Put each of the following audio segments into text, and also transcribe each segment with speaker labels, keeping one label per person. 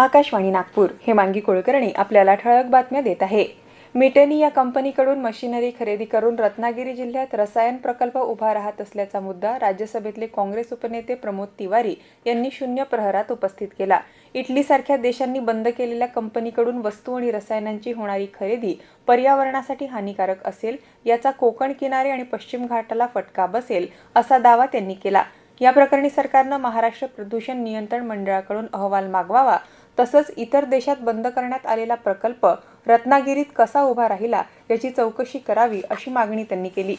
Speaker 1: आकाशवाणी नागपूर हे मांगी कुलकर्णी आपल्याला ठळक बातम्या देत आहे. मिटेनी या कंपनीकडून मशिनरी खरेदी करून रत्नागिरी जिल्ह्यात रसायन प्रकल्प उभा राहत असल्याचा मुद्दा राज्यसभेतले काँग्रेस उपनेते प्रमोद तिवारी यांनी शून्य प्रहरात उपस्थित केला. इटलीसारख्या देशांनी बंद केलेल्या कंपनीकडून वस्तू आणि रसायनांची होणारी खरेदी पर्यावरणासाठी हानिकारक असेल याचा कोकण किनारे आणि पश्चिम घाटाला फटका बसेल असा दावा त्यांनी केला. या प्रकरणी सरकारनं महाराष्ट्र प्रदूषण नियंत्रण मंडळाकडून अहवाल मागवावा तसंच इतर देशात बंद करण्यात आलेला प्रकल्प रत्नागिरीत कसा उभा राहिला याची चौकशी करावी अशी मागणी त्यांनी केली.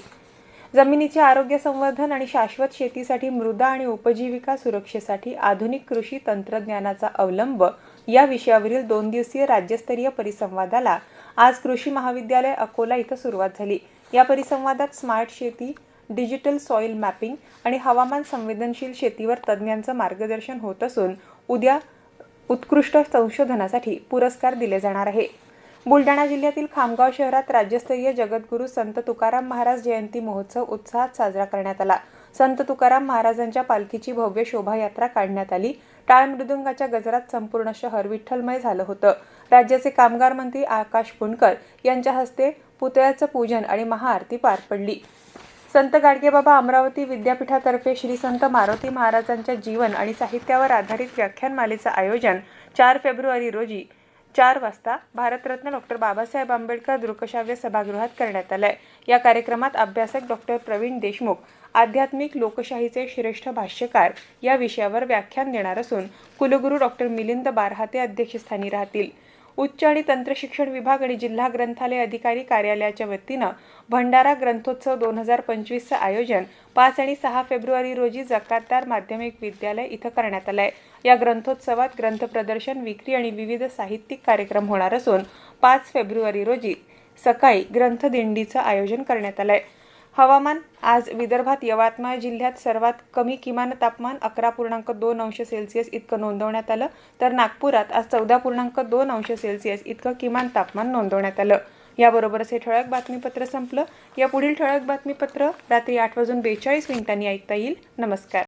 Speaker 1: जमिनीचे आरोग्य संवर्धन आणि शाश्वत शेतीसाठी मृदा आणि उपजीविका सुरक्षेसाठी आधुनिक कृषी तंत्रज्ञानाचा अवलंब या विषयावरील दोन दिवसीय राज्यस्तरीय परिसंवादाला आज कृषी महाविद्यालय अकोला इथं सुरुवात झाली. या परिसंवादात स्मार्ट शेती डिजिटल सॉइल मॅपिंग आणि हवामान संवेदनशील शेतीवर तज्ज्ञांचं मार्गदर्शन होत असून उद्या उत्कृष्ट संशोधनासाठी पुरस्कार दिले जाणार आहे. बुलढाणा जिल्ह्यातील खामगाव शहरात राज्यस्तरीय जगद्गुरू संत तुकाराम महाराज जयंती महोत्सव उत्साहात साजरा करण्यात आला. संत तुकाराम महाराजांच्या पालखीची भव्य शोभायात्रा काढण्यात आली. टाळ मृदुंगाच्या गजरात संपूर्ण शहर विठ्ठलमय झालं होतं. राज्याचे कामगार मंत्री आकाश पुणकर यांच्या हस्ते पुतळ्याचं पूजन आणि महाआरती पार पडली. संत गाडगेबाबा अमरावती विद्यापीठातर्फे श्री संत मारुती महाराजांच्या जीवन आणि साहित्यावर आधारित व्याख्यानमालेचं आयोजन चार फेब्रुवारी रोजी चार वाजता भारतरत्न डॉक्टर बाबासाहेब आंबेडकर दृकश्राव्य सभागृहात करण्यात आलंय. या कार्यक्रमात अभ्यासक डॉक्टर प्रवीण देशमुख आध्यात्मिक लोकशाहीचे श्रेष्ठ भाष्यकार या विषयावर व्याख्यान देणार असून कुलगुरू डॉक्टर मिलिंद बारहाते अध्यक्षस्थानी राहतील. उच्च आणि तंत्रशिक्षण विभाग आणि जिल्हा ग्रंथालय अधिकारी कार्यालयाच्या वतीनं भंडारा ग्रंथोत्सव दोन हजार पंचवीसचं आयोजन पाच आणि सहा फेब्रुवारी रोजी जकातदार माध्यमिक विद्यालय इथं करण्यात आलं आहे या ग्रंथोत्सवात ग्रंथ प्रदर्शन विक्री आणि विविध साहित्यिक कार्यक्रम होणार असून पाच फेब्रुवारी रोजी सकाळी ग्रंथदिंडीचं आयोजन करण्यात आलं आहे हवामान आज विदर्भात यवतमाळ जिल्ह्यात सर्वात कमी किमान तापमान अकरा पूर्णांक दोन अंश सेल्सिअस इतकं नोंदवण्यात आलं. तर नागपुरात आज चौदा पूर्णांक दोन अंश सेल्सिअस इतकं किमान तापमान नोंदवण्यात आलं. याबरोबरच हे ठळक बातमीपत्र संपलं. या पुढील ठळक बातमीपत्र रात्री आठ वाजून बेचाळीस मिनिटांनी ऐकता येईल. नमस्कार.